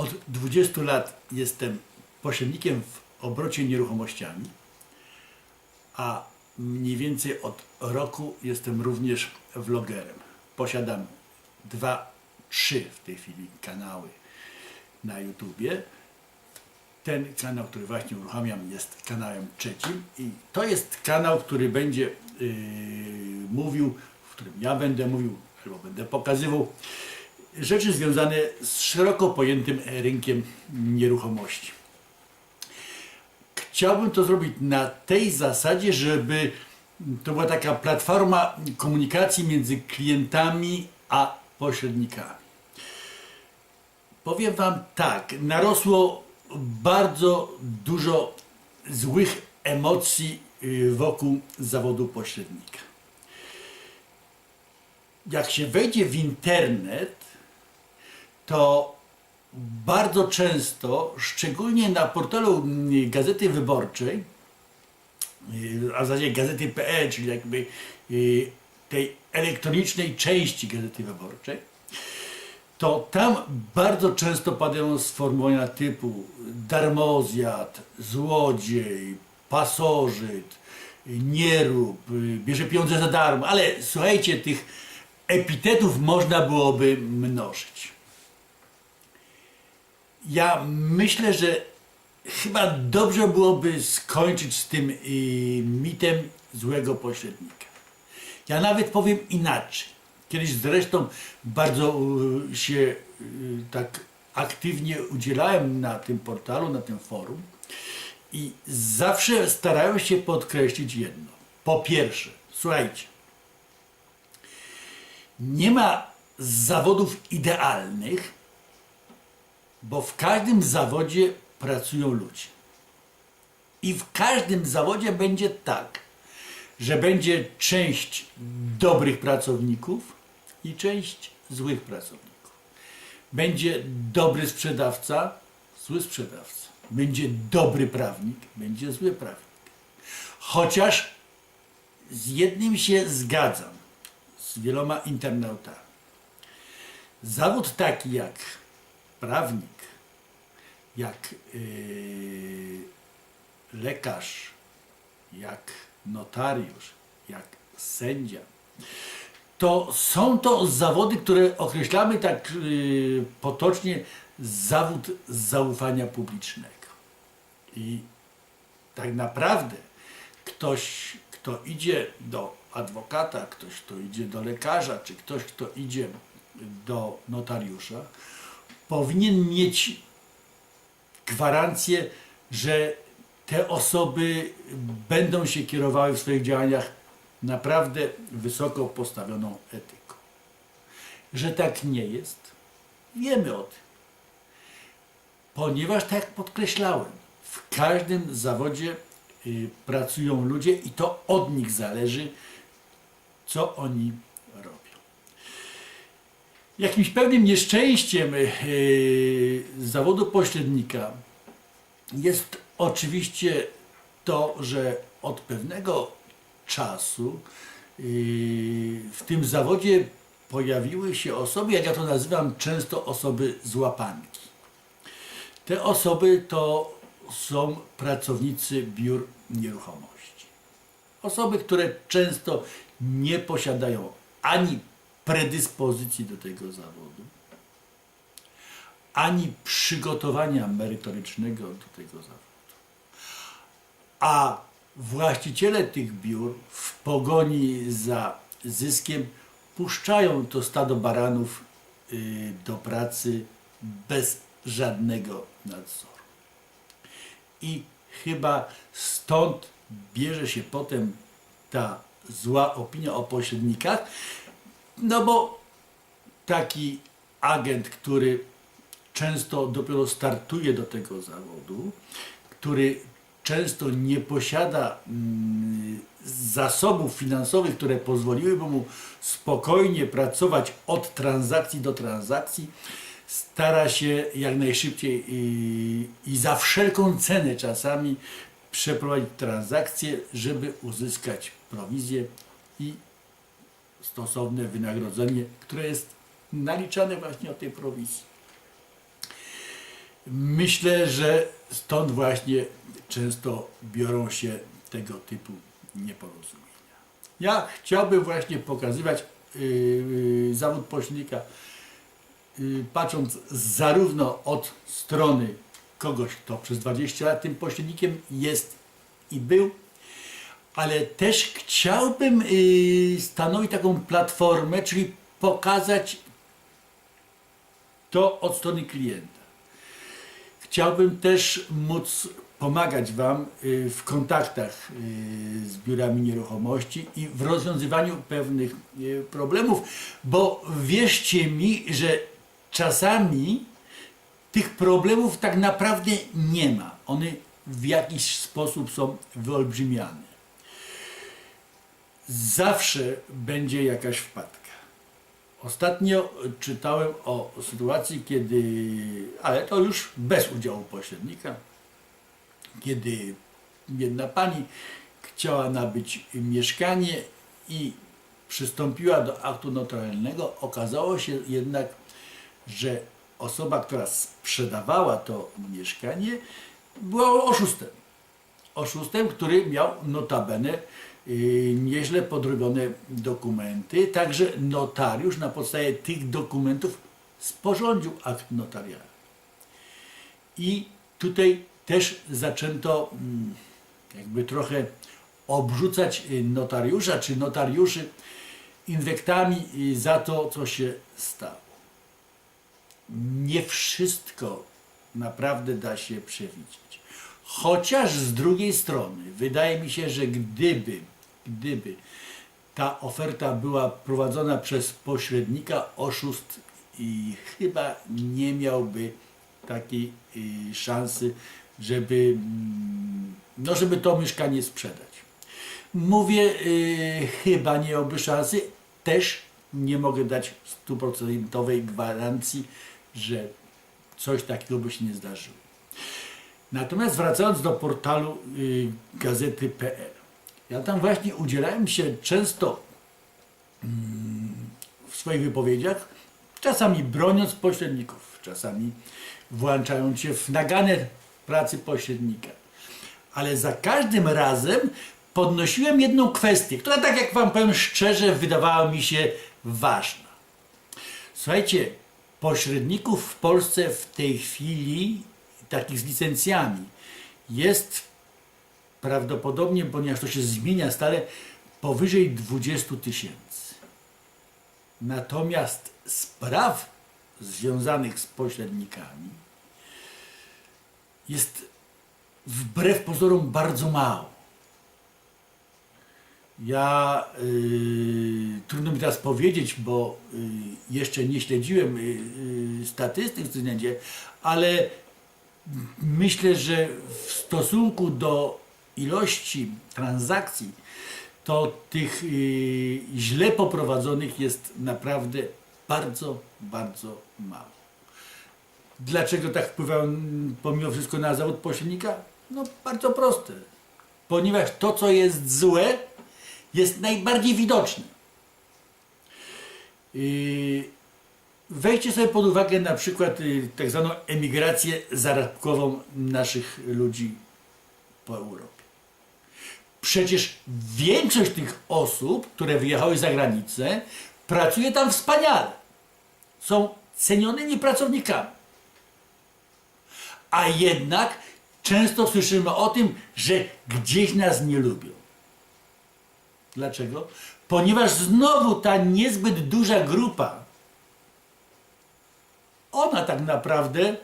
Od 20 lat jestem pośrednikiem w obrocie nieruchomościami, a mniej więcej od roku jestem również vlogerem. Posiadam dwa, trzy w tej chwili kanały na YouTubie. Ten kanał, który właśnie uruchamiam, jest kanałem trzecim i to jest kanał, który będzie yy, mówił, w którym ja będę mówił albo będę pokazywał rzeczy związane z szeroko pojętym rynkiem nieruchomości. Chciałbym to zrobić na tej zasadzie, żeby to była taka platforma komunikacji między klientami a pośrednikami. Powiem Wam tak, narosło bardzo dużo złych emocji y, wokół zawodu pośrednika. Jak się wejdzie w internet, to bardzo często, szczególnie na portalu mm, Gazety Wyborczej, y, a w zasadzie gazety.pl, czyli jakby y, tej elektronicznej części Gazety Wyborczej, to tam bardzo często padają sformułowania typu darmozjad, złodziej, pasożyt, nierób, y, bierze pieniądze za darmo, ale słuchajcie, tych epitetów można byłoby mnożyć. Ja myślę, że chyba dobrze byłoby skończyć z tym y, mitem złego pośrednika. Ja nawet powiem inaczej. Kiedyś zresztą bardzo y, się y, tak aktywnie udzielałem na tym portalu, na tym forum i zawsze starałem się podkreślić jedno. Po pierwsze, słuchajcie, nie ma zawodów idealnych, bo w każdym zawodzie pracują ludzie. I w każdym zawodzie będzie tak, że będzie część dobrych pracowników i część złych pracowników. Będzie dobry sprzedawca, zły sprzedawca. Będzie dobry prawnik, będzie zły prawnik. Chociaż z jednym się zgadzam, z wieloma internautami. Zawód taki jak prawnik, jak yy, lekarz, jak notariusz, jak sędzia, to są to zawody, które określamy tak yy, potocznie zawód zaufania publicznego. I tak naprawdę ktoś, kto idzie do adwokata, ktoś, kto idzie do lekarza, czy ktoś, kto idzie do notariusza, powinien mieć gwarancję, że te osoby będą się kierowały w swoich działaniach naprawdę wysoko postawioną etyką. Że tak nie jest, wiemy o tym. Ponieważ, tak jak podkreślałem, w każdym zawodzie y, pracują ludzie i to od nich zależy, co oni. Jakimś pewnym nieszczęściem yy, zawodu pośrednika jest oczywiście to, że od pewnego czasu yy, w tym zawodzie pojawiły się osoby, jak ja to nazywam często osoby złapanki. Te osoby to są pracownicy biur nieruchomości. Osoby, które często nie posiadają ani predyspozycji do tego zawodu, ani przygotowania merytorycznego do tego zawodu. A właściciele tych biur w pogoni za zyskiem puszczają to stado baranów y, do pracy bez żadnego nadzoru. I chyba stąd bierze się potem ta zła opinia o pośrednikach, no bo taki agent, który często dopiero startuje do tego zawodu, który często nie posiada mm, zasobów finansowych, które pozwoliłyby mu spokojnie pracować od transakcji do transakcji, stara się jak najszybciej i, i za wszelką cenę czasami przeprowadzić transakcję, żeby uzyskać prowizję i stosowne wynagrodzenie, które jest naliczane właśnie od tej prowizji. Myślę, że stąd właśnie często biorą się tego typu nieporozumienia. Ja chciałbym właśnie pokazywać yy, yy, zawód pośrednika, yy, patrząc zarówno od strony kogoś, kto przez 20 lat tym pośrednikiem jest i był, ale też chciałbym yy, stanowić taką platformę, czyli pokazać to od strony klienta. Chciałbym też móc pomagać Wam y, w kontaktach y, z biurami nieruchomości i w rozwiązywaniu pewnych y, problemów, bo wierzcie mi, że czasami tych problemów tak naprawdę nie ma. One w jakiś sposób są wyolbrzymiane. Zawsze będzie jakaś wpadka. Ostatnio czytałem o sytuacji, kiedy, ale to już bez udziału pośrednika, kiedy jedna pani chciała nabyć mieszkanie i przystąpiła do aktu notarialnego. Okazało się jednak, że osoba, która sprzedawała to mieszkanie, była oszustem. Oszustem, który miał notabene nieźle podrobione dokumenty, także notariusz na podstawie tych dokumentów sporządził akt notarialny. I tutaj też zaczęto mm, jakby trochę obrzucać y, notariusza czy notariuszy inwektami y, za to, co się stało. Nie wszystko naprawdę da się przewidzieć. Chociaż z drugiej strony wydaje mi się, że gdyby, gdyby ta oferta była prowadzona przez pośrednika, oszust i chyba nie miałby takiej y, szansy, żeby, mm, no, żeby to mieszkanie sprzedać. Mówię, y, chyba nie miałby szansy, też nie mogę dać stuprocentowej gwarancji, że coś takiego by się nie zdarzyło. Natomiast wracając do portalu y, gazety.pl, ja tam właśnie udzielałem się często mm, w swoich wypowiedziach, czasami broniąc pośredników, czasami włączając się w naganę pracy pośrednika. Ale za każdym razem podnosiłem jedną kwestię, która tak jak Wam powiem szczerze wydawała mi się ważna. Słuchajcie, pośredników w Polsce w tej chwili, takich z licencjami, jest prawdopodobnie, ponieważ to się zmienia stale, powyżej 20 tysięcy. Natomiast spraw związanych z pośrednikami jest wbrew pozorom bardzo mało. Ja y, trudno mi teraz powiedzieć, bo y, jeszcze nie śledziłem y, statystyk w tym względzie, ale myślę, że w stosunku do ilości transakcji, to tych y, źle poprowadzonych jest naprawdę bardzo, bardzo mało. Dlaczego tak wpływają mm, pomimo wszystko na zawód pośrednika? No bardzo proste. Ponieważ to, co jest złe, jest najbardziej widoczne. Yy, Weźcie sobie pod uwagę na przykład yy, tak zwaną emigrację zarobkową naszych ludzi po Europie. Przecież większość tych osób, które wyjechały za granicę, pracuje tam wspaniale. Są cenionymi pracownikami. A jednak często słyszymy o tym, że gdzieś nas nie lubią. Dlaczego? Ponieważ znowu ta niezbyt duża grupa, ona tak naprawdę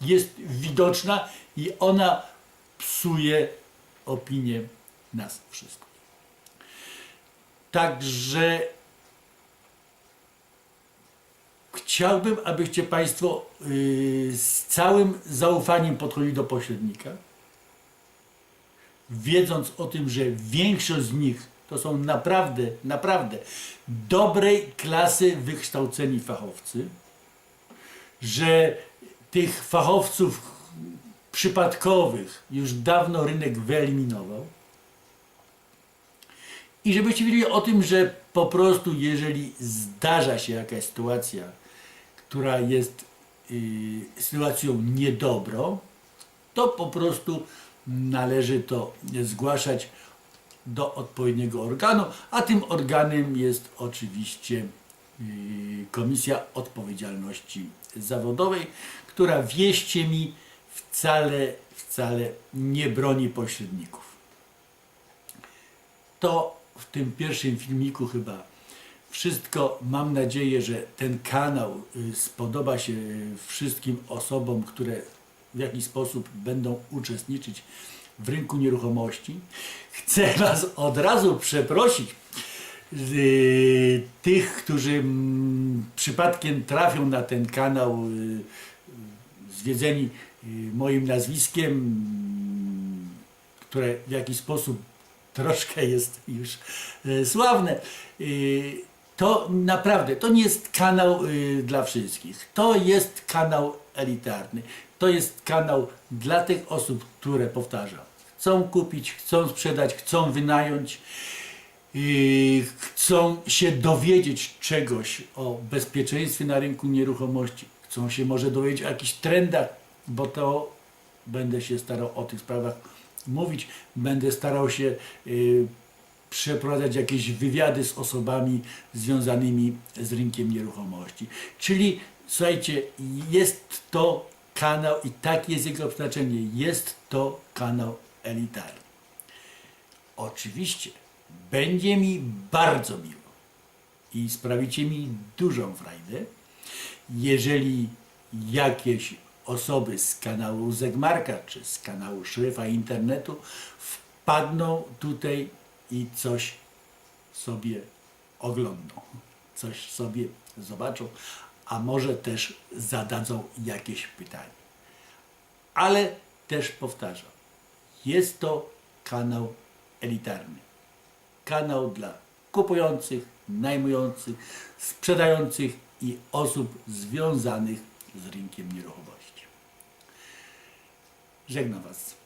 jest widoczna i ona psuje opinię nas wszystkich. Także chciałbym, abyście Państwo yy, z całym zaufaniem podchodzili do pośrednika, wiedząc o tym, że większość z nich to są naprawdę, naprawdę dobrej klasy wykształceni fachowcy, że tych fachowców przypadkowych już dawno rynek wyeliminował. I żebyście wiedzieli o tym, że po prostu jeżeli zdarza się jakaś sytuacja, która jest y, sytuacją niedobrą, to po prostu należy to zgłaszać do odpowiedniego organu, a tym organem jest oczywiście y, Komisja Odpowiedzialności Zawodowej, która wieście mi wcale, wcale nie broni pośredników. To w tym pierwszym filmiku chyba wszystko. Mam nadzieję, że ten kanał y, spodoba się wszystkim osobom, które w jakiś sposób będą uczestniczyć w rynku nieruchomości. Chcę Was od razu przeprosić y, tych, którzy mm, przypadkiem trafią na ten kanał y, y, zwiedzeni y, moim nazwiskiem, które w jakiś sposób troszkę jest już e, sławne. Y, To naprawdę, to nie jest kanał y, dla wszystkich. To jest kanał elitarny. To jest kanał dla tych osób, które powtarzam. Chcą kupić, chcą sprzedać, chcą wynająć, chcą się dowiedzieć czegoś o bezpieczeństwie na rynku nieruchomości, chcą się może dowiedzieć o jakichś trendach, bo to będę się starał o tych sprawach mówić, będę starał się y, przeprowadzać jakieś wywiady z osobami związanymi z rynkiem nieruchomości. Czyli słuchajcie, jest to kanał i tak jest jego oznaczenie, jest to kanał elitarny. Oczywiście będzie mi bardzo miło i sprawicie mi dużą frajdę, jeżeli jakieś osoby z kanału Zegmarka czy z kanału Szryfa Internetu wpadną tutaj i coś sobie oglądną, coś sobie zobaczą, a może też zadadzą jakieś pytanie. Ale też powtarzam, jest to kanał elitarny. Kanał dla kupujących, najmujących, sprzedających i osób związanych z rynkiem nieruchomości. Żegnam Was.